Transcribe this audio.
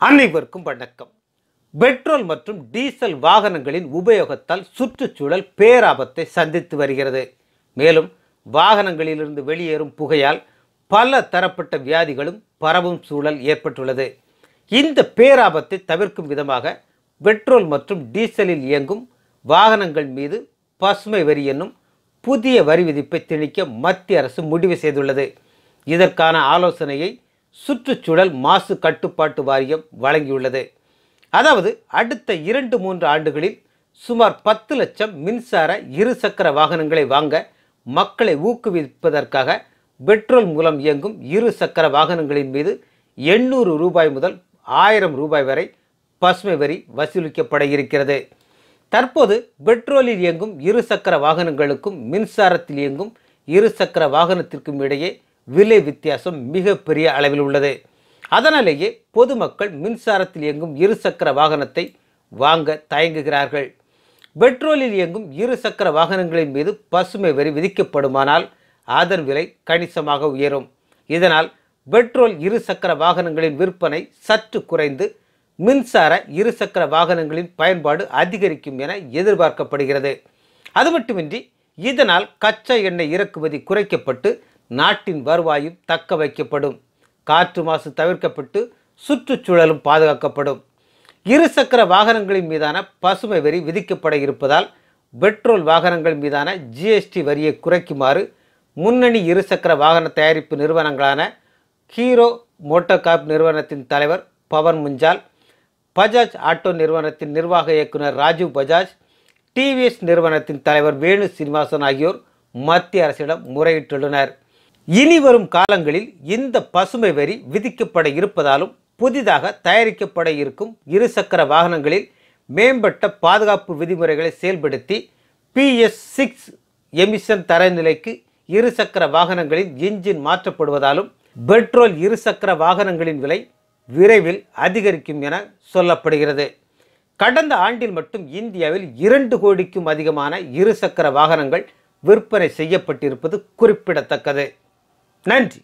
அனைவருக்கும் வணக்கம். பெட்ரோல் மற்றும் டீசல் வாகனங்களின் உபயோகத்தால் சுற்றுச்சூழல் பேராபத்தை சந்தித்து வருகிறது. மேலும் வாகனங்களிலிருந்து வெளியேறும் புகையால் பல தரப்பட்ட வியாதிகளும் பரவும் சூழல் ஏற்பட்டுள்ளது. இந்த பேராபத்தை தவிர்க்கும் விதமாக பெட்ரோல் மற்றும் டீசலில் இயங்கும் வாகனங்கள் மீது பசுமை வரி என்னும் புதிய வரி விதிப்பை திணிக்க மத்திய அரசு முடிவு செய்துள்ளது. இதற்கான ஆலோசனையை சுற்றுச்சூழல் மாசு கட்டுப்பாட்டு வாரியம் வழங்கியுள்ளது. அதாவது அடுத்த இரண்டு மூன்று ஆண்டுகளில் சுமார் பத்து லட்சம் மின்சார இருசக்கர வாகனங்களை வாங்க மக்களை ஊக்குவிப்பதற்காக பெட்ரோல் மூலம் இயங்கும் இரு சக்கர வாகனங்களின் மீது எண்ணூறு ரூபாய் முதல் ஆயிரம் ரூபாய் வரை பசுமை வரி வசூலிக்கப்பட இருக்கிறது. தற்போது பெட்ரோலில் இயங்கும் இரு சக்கர வாகனங்களுக்கும் மின்சாரத்தில் இயங்கும் இரு சக்கர வாகனத்திற்கும் இடையே விலை வித்தியாசம் மிகப்பெரிய அளவில் உள்ளது. அதனாலேயே பொதுமக்கள் மின்சாரத்தில் இயங்கும் இருசக்கர வாகனத்தை வாங்க தயங்குகிறார்கள். பெட்ரோலில் இயங்கும் இரு சக்கர வாகனங்களின் மீது பசுமை வரி விதிக்கப்படுமானால் அதன் விலை கணிசமாக உயரும். இதனால் பெட்ரோல் இரு சக்கர வாகனங்களின் விற்பனை சற்று குறைந்து மின்சார இருசக்கர வாகனங்களின் பயன்பாடு அதிகரிக்கும் என எதிர்பார்க்கப்படுகிறது. அது மட்டுமின்றி இதனால் கச்சா எண்ணெய் இறக்குமதி குறைக்கப்பட்டு நாட்டின் வருவாயும் தக்க வைக்கப்படும். காற்று மாசு தவிர்க்கப்பட்டு சுற்றுச்சூழலும் பாதுகாக்கப்படும். இருசக்கர வாகனங்களின் மீதான பசுமை வரி விதிக்கப்பட இருப்பதால் பெட்ரோல் வாகனங்கள் மீதான ஜிஎஸ்டி வரியை குறைக்குமாறு முன்னணி இருசக்கர வாகன தயாரிப்பு நிறுவனங்களான ஹீரோ மோட்டோகாப் நிறுவனத்தின் தலைவர் பவன் முஞ்சால் பஜாஜ் ஆட்டோ நிறுவனத்தின் நிர்வாக இயக்குனர் ராஜீவ் பஜாஜ் டிவிஎஸ் நிறுவனத்தின் தலைவர் வேணு சீனிவாசன் ஆகியோர் மத்திய அரசிடம் முறையிட்டுள்ளனர். இனி வரும் காலங்களில் இந்த பசுமை வரி விதிக்கப்பட இருப்பதாலும் புதிதாக தயாரிக்கப்பட இருக்கும் இருசக்கர வாகனங்களில் மேம்பட்ட பாதுகாப்பு விதிமுறைகளை செயல்படுத்தி பிஎஸ் சிக்ஸ் எமிஷன் தரநிலைக்கு இருசக்கர வாகனங்களின் இன்ஜின் மாற்றப்படுவதாலும் பெட்ரோல் இருசக்கர வாகனங்களின் விலை விரைவில் அதிகரிக்கும் என சொல்லப்படுகிறது. கடந்த ஆண்டில் மட்டும் இந்தியாவில் இரண்டு கோடிக்கும் அதிகமான இருசக்கர வாகனங்கள் விற்பனை செய்யப்பட்டிருப்பது குறிப்பிடத்தக்கது. நன்றி.